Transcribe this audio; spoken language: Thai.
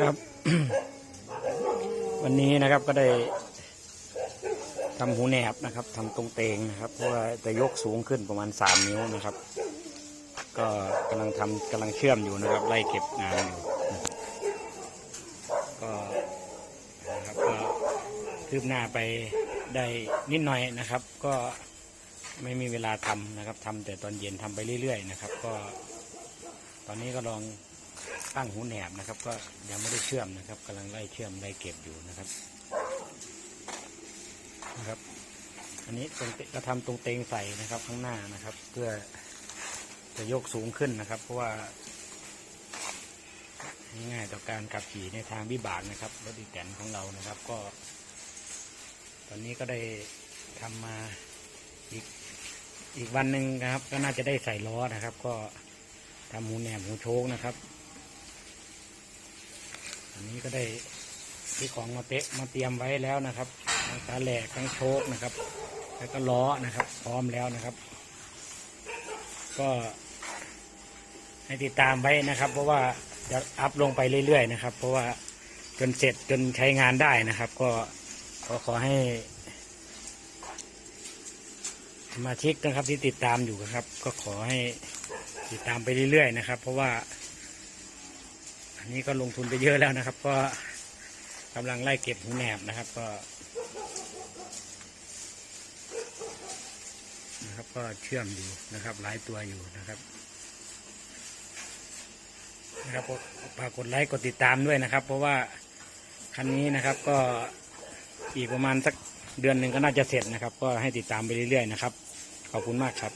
ครับ วันนี้นะครับก็ได้ทำหูแหนบนะครับทำตรงเตงนะครับ เพราะว่าจะยกสูงขึ้นประมาณสามนิ้วนะครับ ก็กำลังทำกำลังเชื่อมอยู่นะครับไล่เก็บงานอยู่ก็นะครับก็คืบหน้าไปได้นิดหน่อยนะครับ ก็ไม่มีเวลาทำนะครับทำแต่ตอนเย็นทำไปเรื่อยๆนะครับ ก็ตอนนี้ก็ลอง ตั้งหูแหนบนะครับ ก็ยังไม่ได้เชื่อมนะครับกำลังไล่เชื่อมไล่เก็บอยู่นะครับนะครับ อันนี้ตรงเตก็ทำตรงเตงใส่นะครับ ข้างหน้านะครับ เพื่อจะยกสูงขึ้นนะครับ เพราะว่าง่ายต่อการขับขี่ในทางวิบากนะครับรถอีแตนของเรานะครับ ก็ ตอนนี้ก็ได้ทำมาอีกอีกวันหนึ่งนะครับ ก็น่าจะได้ใส่ล้อนะครับ ก็ทำหูแหนมหูโชกนะครับ นนี้ก็ได้ที่ของมาเตะมาเตรียมไว้แล้วนะครับทั้งตาแหลกทั้งโชกนะครับ แล้วก็ล้อนะครับ พร้อมแล้วนะครับ ก็ให้ติดตามไว้นะครับ เพราะว่าจะอัพลงไปเรื่อยๆนะครับ เพราะว่าจนเสร็จจนใช้งานได้นะครับ ก็ก็ขอให้สมาชิกนะครับที่ติดตามอยู่นะครับ ก็ขอให้ติดตามไปเรื่อยๆนะครับ เพราะว่า อันนี้ก็ลงทุนไปเยอะแล้วนะครับ ก็กำลังไล่เก็บหูแหนบนะครับ ก็นะครับก็เชื่อมอยู่นะครับ หลายตัวอยู่นะครับนะครับฝากกดไลค์กดติดตามด้วยนะครับ เพราะว่าคันนี้นะครับก็อีกประมาณสักเดือนหนึ่งก็น่าจะเสร็จนะครับ ก็ให้ติดตามไปเรื่อยๆนะครับ ขอบคุณมากครับ